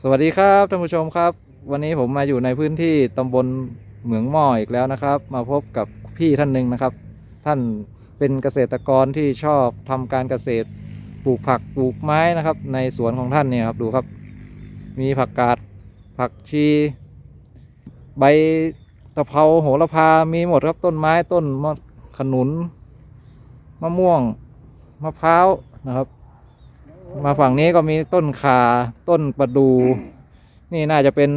สวัสดีครับท่านผู้ชมครับ วันนี้ผมมาอยู่ในพื้นที่ตำบลเหมืองหม้ออีกแล้วนะครับ มาพบกับพี่ท่านหนึ่งนะครับ ท่านเป็นเกษตรกรที่ชอบทำการเกษตรปลูกผักปลูกไม้นะครับ ในสวนของท่านเนี่ยครับดูครับ มีผักกาดผักชี ใบตะเภาโหระพามีหมดครับต้นไม้ต้นมะขนุนมะม่วงมะพร้าวนะครับ มาฝั่งนี้ก็มีต้นขาต้นประดู นี่น่าจะเป็น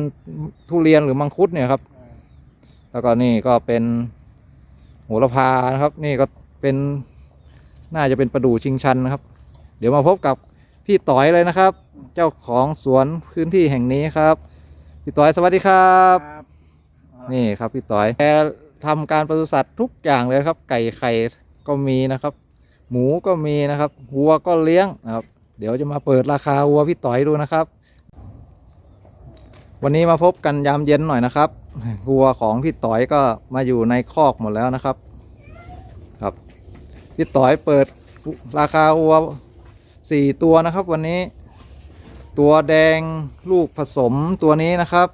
ทุเรียนหรือมังคุดเนี่ยครับ แล้วก็นี่ก็เป็นโหระพานะครับ นี่ก็เป็นน่าจะเป็นประดูชิงชันนะครับ เดี๋ยวมาพบกับพี่ต่อยเลยนะครับ เจ้าของสวนพื้นที่แห่งนี้ครับ พี่ต่อยสวัสดีครับครับนี่ครับพี่ต่อยแกทำการปศุสัตว์ทุกอย่างเลยครับ ไก่ไข่ก็มีนะครับ หมูก็มีนะครับวัวก็เลี้ยงนะครับ เดี๋ยวจะมาเปิดราคาวัวพี่ต่อยดูนะครับ วันนี้มาพบกันยามเย็นหน่อยนะครับวัวของพี่ต่อยก็มาอยู่ในคอกหมดแล้วนะครับ ครับพี่ต่อยเปิดราคาวัวสี่ตัวนะครับ วันนี้ ตัวแดงลูกผสมตัวนี้นะครับ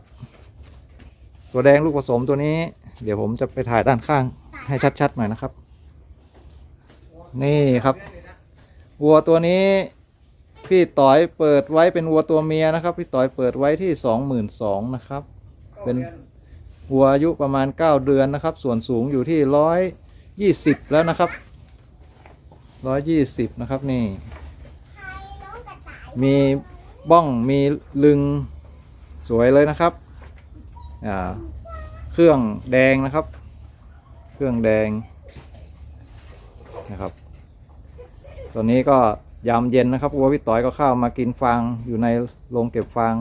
ตัวแดงลูกผสมตัวนี้ เดี๋ยวผมจะไปถ่ายด้านข้างให้ชัดๆหน่อยนะครับ นี่ครับวัวตัวนี้ พี่ต่อยเปิดไว้เป็นวัวตัวเมียนะครับ พี่ต่อยเปิดไว้ที่สองหมื่นสองนะครับ เป็นวัวอายุประมาณ9เดือนนะครับ ส่วนสูงอยู่ที่ร้อยยี่สิบแล้วนะครับร้อยยี่สิบนะครับนี่มีบ้องมีลึงสวยเลยนะครับอ่าเครื่องแดงนะครับ เครื่องแดงนะครับตอนนี้ก็ ยามเย็นนะครับวัวพี่ต่อยก็เข้ามากินฟางอยู่ในโรงเก็บฟาง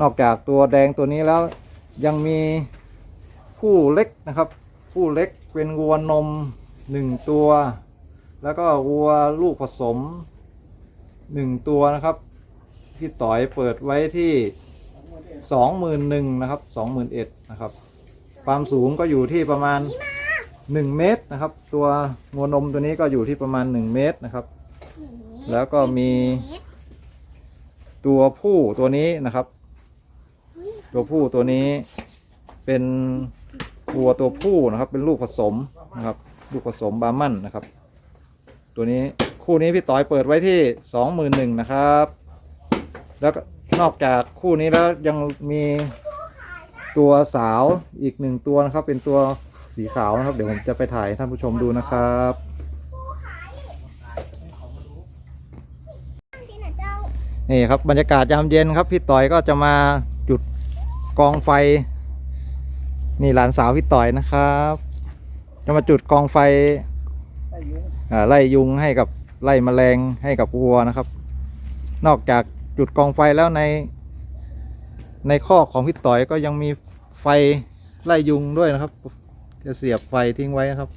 นอกจากตัวแดงตัวนี้แล้วยังมีผู้เล็กนะครับ ผู้เล็กเป็นวัวนมหนึ่งตัว แล้วก็วัวลูกผสมหนึ่งตัวนะครับพี่ต่อยเปิดไว้ที่สองหมื่นหนึ่งนะครับสองหมื่นเอ็ดนะครับ ความสูงก็อยู่ที่ประมาณ 1 เมตรนะครับ ตัวงัวนมตัวนี้ก็อยู่ที่ประมาณ 1 เมตรนะครับ แล้วก็มี ตัวผู้ตัวนี้นะครับ ตัวผู้ตัวนี้เป็นวัวตัวผู้นะครับ เป็นลูกผสมนะครับ ลูกผสมบาร์มันนะครับ ตัวนี้คู่นี้พี่ต่อยเปิดไว้ที่สองหมื่นหนึ่งนะครับ แล้วก็นอกจากคู่นี้แล้วยังมีตัวสาวอีกหนึ่งตัวนะครับ เป็นตัว สีขาวนะครับ เดี๋ยวผมจะไปถ่ายให้ท่านผู้ชมดูนะครับนี่ครับบรรยากาศยามเย็นครับ พี่ต่อยก็จะมาจุดกองไฟ นี่หลานสาวพี่ต่อยนะครับ จะมาจุดกองไฟอ่าไล่ยุงให้กับไล่แมลงให้กับวัวนะครับ นอกจากจุดกองไฟแล้วใน ในข้อกของพี่ต่อยก็ยังมีไฟไล่ยุงด้วยนะครับ จะเสียบไฟทิ้งไว้นะครับ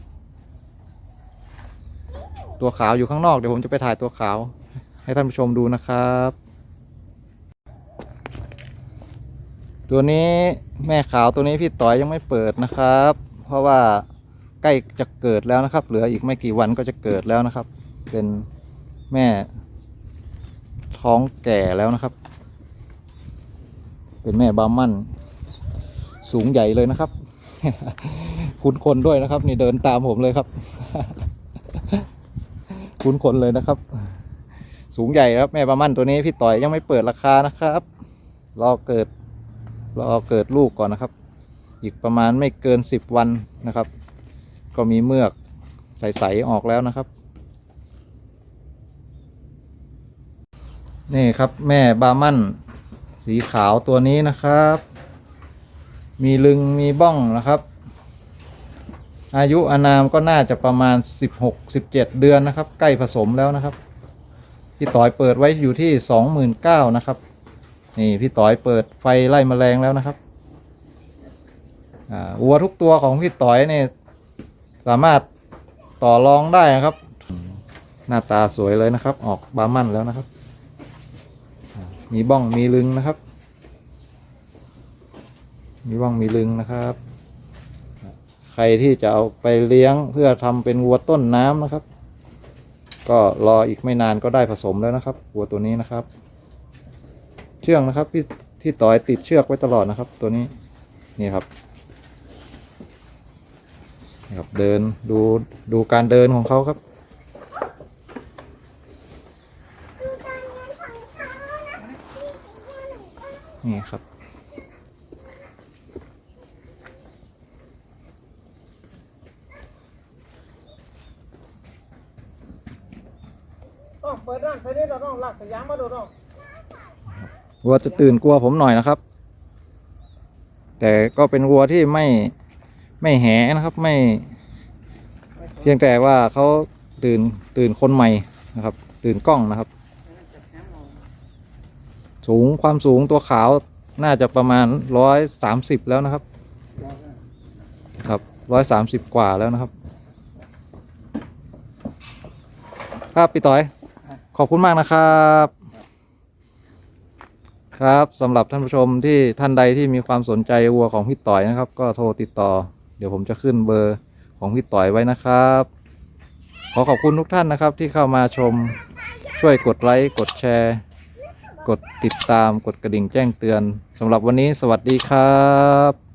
ตัวขาวอยู่ข้างนอกเดี๋ยวผมจะไปถ่ายตัวขาว ให้ท่านผู้ชมดูนะครับ ตัวนี้แม่ขาวตัวนี้พี่ต่อยยังไม่เปิดนะครับ เพราะว่าใกล้จะเกิดแล้วนะครับ เหลืออีกไม่กี่วันก็จะเกิดแล้วนะครับ เป็นแม่ท้องแก่แล้วนะครับ เป็นแม่บามันสูงใหญ่เลยนะครับ คุ้นคนด้วยนะครับ นี่เดินตามผมเลยครับ คุ้นคนเลยนะครับ สูงใหญ่ครับแม่บาร์มันตัวนี้พี่ต่อยยังไม่เปิดราคานะครับรอเกิดรอเกิดลูกก่อนนะครับ อีกประมาณไม่เกินสิบวันนะครับ ก็มีเมือกใสๆออกแล้วนะครับ นี่ครับแม่บามันสีขาวตัวนี้นะครับ มีลึงมีบ้องนะครับ อายุอานามก็น่าจะประมาณ 16-17 เดือนนะครับ ใกล้ผสมแล้วนะครับ พี่ต่อยเปิดไว้อยู่ที่ 29,000นะครับ นี่พี่ต่อยเปิดไฟไล่แมลงแล้วนะครับอ่าวัวทุกตัวของพี่ต่อยเนี่ยสามารถต่อรองได้นะครับ หน้าตาสวยเลยนะครับ ออกบาร์มันแล้วนะครับ มีบ้องมีลึงนะครับ มีบ้องมีลึงนะครับ ใครที่จะเอาไปเลี้ยงเพื่อทำเป็นวัวต้นน้ำนะครับ ก็รออีกไม่นานก็ได้ผสมแล้วนะครับ วัวตัวนี้นะครับ เชือกนะครับพี่ที่ต่อยติดเชือกไว้ตลอดนะครับ ตัวนี้นี่ครับนี่ครับ เดินดูดูการเดินของเขาครับนี่ครับ ต้องเปิดร้านใส่นี่เราต้องลากสยามมาดูต้องวัวจะตื่นกลัวผมหน่อยนะครับ แต่ก็เป็นวัวที่ไม่ไม่แหนะครับ ไม่ เพียงแต่ว่าเขาตื่นตื่นคนใหม่นะครับ ตื่นกล้องนะครับ สูงความสูงตัวขาวน่าจะประมาณร้อยสามสิบแล้วนะครับ ครับร้อยสามสิบกว่าแล้วนะครับครับพี่ต้อย ขอบคุณมากนะครับ ครับสำหรับท่านผู้ชมที่ท่านใดที่มีความสนใจวัวของพี่ต่อยนะครับ ก็โทรติดต่อ เดี๋ยวผมจะขึ้นเบอร์ของพี่ต่อยไว้นะครับ ขอขอบคุณทุกท่านนะครับ ที่เข้ามาชมช่วยกดไลค์กดแชร์ กดติดตามกดกระดิ่งแจ้งเตือนสำหรับวันนี้สวัสดีครับ